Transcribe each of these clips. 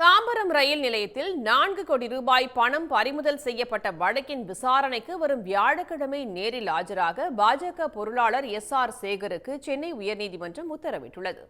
தாம்பரம் ரயில் நிலையத்தில் நான்கு கோடி ரூபாய் பணம் பறிமுதல் செய்யப்பட்ட வழக்கின் விசாரணைக்கு வரும் வியாழக்கிழமை நேரில் ஆஜராக பாஜக பொருளாளர் எஸ் ஆர் சேகருக்கு சென்னை உயர்நீதிமன்றம் உத்தரவிட்டுள்ளது.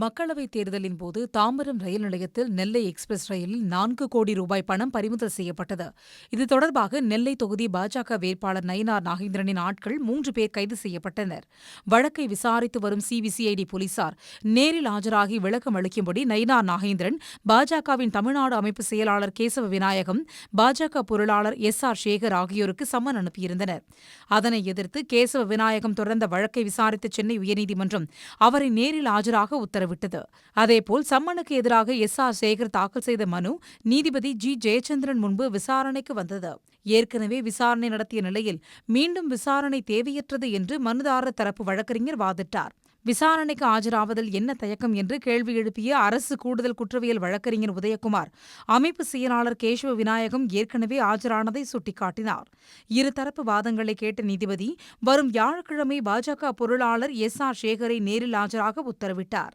மக்களவைத் தேர்தலின் போது தாம்பரம் ரயில் நிலையத்தில் நெல்லை எக்ஸ்பிரஸ் ரயிலில் நான்கு கோடி ரூபாய் பணம் பறிமுதல் செய்யப்பட்டது. இது தொடர்பாக நெல்லை தொகுதி பாஜக வேட்பாளர் நயினார் நாகேந்திரனின் ஆட்கள் மூன்று பேர் கைது செய்யப்பட்டனர். வழக்கை விசாரித்து வரும் சிபிசிஐடி போலீசார் நேரில் ஆஜராகி விளக்கம் அளிக்கும்படி நயினார் நாகேந்திரன் பாஜகவின் தமிழ்நாடு அமைப்பு செயலாளர் கேசவ விநாயகம் பாஜக பொருளாளர் எஸ் ஆர் சேகர் ஆகியோருக்கு சம்மன் அனுப்பியிருந்தனர். அதனை எதிர்த்து கேசவ விநாயகம் தொடர்ந்த வழக்கை விசாரித்த சென்னை உயர்நீதிமன்றம் அவரை நேரில் ஆஜராக உத்தரவு உத்தரவிட்டது. அதேபோல் சம்மனுக்கு எதிராக எஸ். ஆர். சேகர் தாக்கல் செய்த மனு நீதிபதி ஜி. ஜெயச்சந்திரன் முன்பு விசாரணைக்கு வந்தது. ஏற்கனவே விசாரணை நடத்திய நிலையில் மீண்டும் விசாரணை தேவையற்றது என்று மனுதாரர் தரப்பு வழக்கறிஞர் வாதிட்டார். விசாரணைக்கு ஆஜராவதில் என்ன தயக்கம் என்று கேள்வி எழுப்பிய அரசு கூடுதல் குற்றவியல் வழக்கறிஞர் உதயகுமார் அமைப்பு செயலாளர் கேசவ விநாயகம் ஏற்கனவே ஆஜரானதை சுட்டிக்காட்டினார். இருதரப்பு வாதங்களை கேட்ட நீதிபதி வரும் வியாழக்கிழமை பாஜக பொருளாளர் எஸ். ஆர். சேகரை நேரில் ஆஜராக உத்தரவிட்டார்.